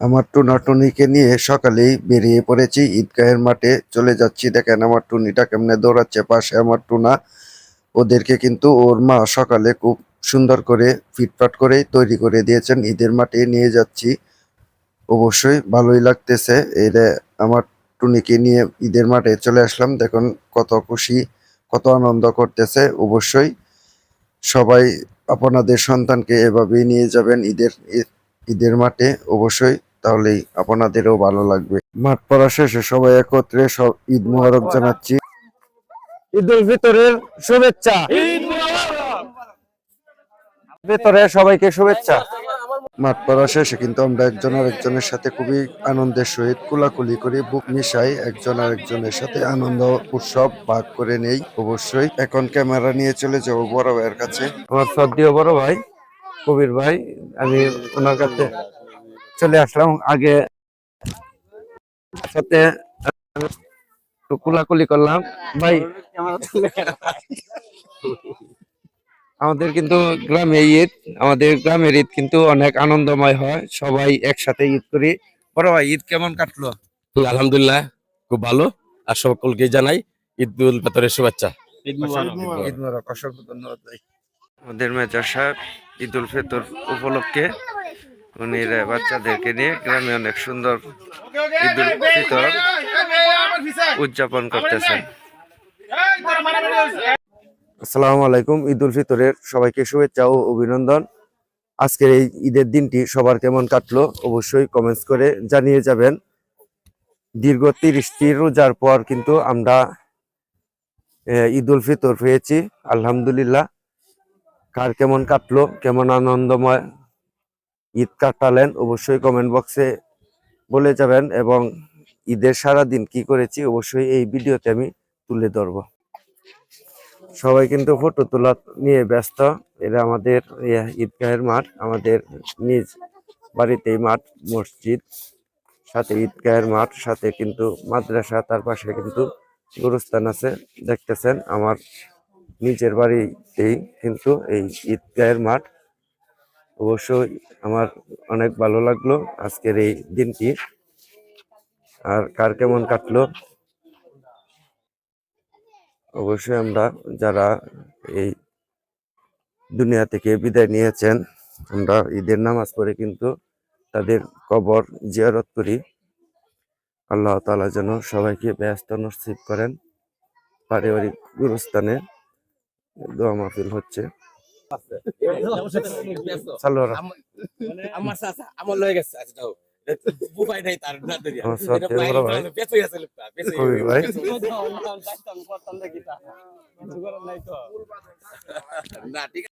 আমার টুনা টুনিকে নিয়ে সকালেই বেরিয়ে পড়েছি। ঈদগাহের মাঠে চলে যাচ্ছি। দেখেন আমার টুনিটা কেমনে দৌড়াচ্ছে পাশে আমার টুনা। ওদেরকে কিন্তু ওর মা সকালে খুব সুন্দর করে ফিটফাট করে তৈরি করে দিয়েছেন। ঈদের মাঠে নিয়ে যাচ্ছি। অবশ্যই ভালোই লাগতেছে। এটা আমার টুনিকে নিয়ে ঈদের মাঠে চলে আসলাম। দেখুন কত খুশি, কত আনন্দ করতেছে। অবশ্যই সবাই আপনাদের সন্তানকে এভাবেই নিয়ে যাবেন ঈদের, ঈদ- ঈদের মাঠে। অবশ্যই তাহলেই আপনাদেরও ভালো লাগবে। মাঠ পড়া শেষে সবাই একত্রে সব ঈদ মোবারক জানাচ্ছি। ঈদ উল ফিতরের শুভেচ্ছা। ভেতরে সবাইকে শুভেচ্ছা। মাঠ পড়া শেষে কিন্তু আমরা একজন আরেকজনের সাথে খুবই আনন্দের সহিত কুলাকুলি করে বুক মিশাই একজন আরেকজনের সাথে আনন্দ উৎসব ভাগ করে নেই। অবশ্যই এখন ক্যামেরা নিয়ে চলে যাব বড় ভাইয়ের কাছে। আমার সদ্যীয় বড় ভাই কবির ভাই আমি ওনার কাছে চলে আসলাম। আগে সাথে কুলাকুলি করলাম। ভাই আমাদের কিন্তু গ্রামে ঈদ। আমাদের গ্রামের ঈদ কিন্তু অনেক আনন্দময় হয়। সবাই একসাথে ঈদ করি। বড় ভাই ঈদ কেমন কাটলো? হুম, আলহামদুলিল্লাহ খুব ভালো। আর সকলকে জানাই ঈদ উল ফিতরের শুভেচ্ছা। ঈদ মোবারক অসংখ্য ধন্যবাদ ভাই। আমাদের মেজর সাহেব ঈদ উল ফিতর উপলক্ষে উনি রে বাচ্চাদেরকে নিয়ে গ্রামে অনেক সুন্দর ঈদ উল ফিতর উদযাপন করতেছেন আসসালামু আলাইকুম ঈদ উল ফিতরের সবাইকে শুভেচ্ছা ও অভিনন্দন। আজকের এই ঈদের দিনটি সবার কেমন কাটলো অবশ্যই কমেন্টস করে জানিয়ে যাবেন। দীর্ঘ তিরিশটি রোজার পর কিন্তু আমরা আহ, ঈদ উল ফিতর পেয়েছি আলহামদুলিল্লাহ। কার কেমন কাটলো কেমন আনন্দময় ঈদ কাটালেন, অবশ্যই কমেন্ট বক্সে বলে যাবেন এবং ঈদের সারা দিন কি করেছি অবশ্যই এই ভিডিওতে আমি তুলে ধরবো। সবাই কিন্তু ফটো তোলা নিয়ে ব্যস্ত এটা আমাদের ঈদগাহের মাঠ, আমাদের নিজ বাড়িতেই মাঠ, মসজিদ, সাথে ঈদগাহের মাঠ, সাথে কিন্তু মাদ্রাসা, তার পাশে কিন্তু গুরুস্থান আছে, দেখতেছেন, আমার নিজের বাড়িতেই কিন্তু এই ঈদগাহের মাঠ। অবশ্যই আমার অনেক ভালো লাগল আজকের এই দিনটি। আর কার কেমন কাটলো? অবশ্যই আমরা যারা এই দুনিয়া থেকে বিদায় নিয়েছেন, আমরা ঈদের নামাজ পড়ে কিন্তু তাদের কবর জিয়ারত করি। আল্লাহ তাআলা যেন সবাইকে ব্যস্ত নসিব করেন। পারিবারিক গুরুস্থানে দোয়া মাহফিল হচ্ছে। আমার চাচা আমার লয়ে গেছে আচ্ছা দাও বুবাই নাই তার না আমার এটা। মানে পেছই আছে লোকটা পেছই। না ঠিক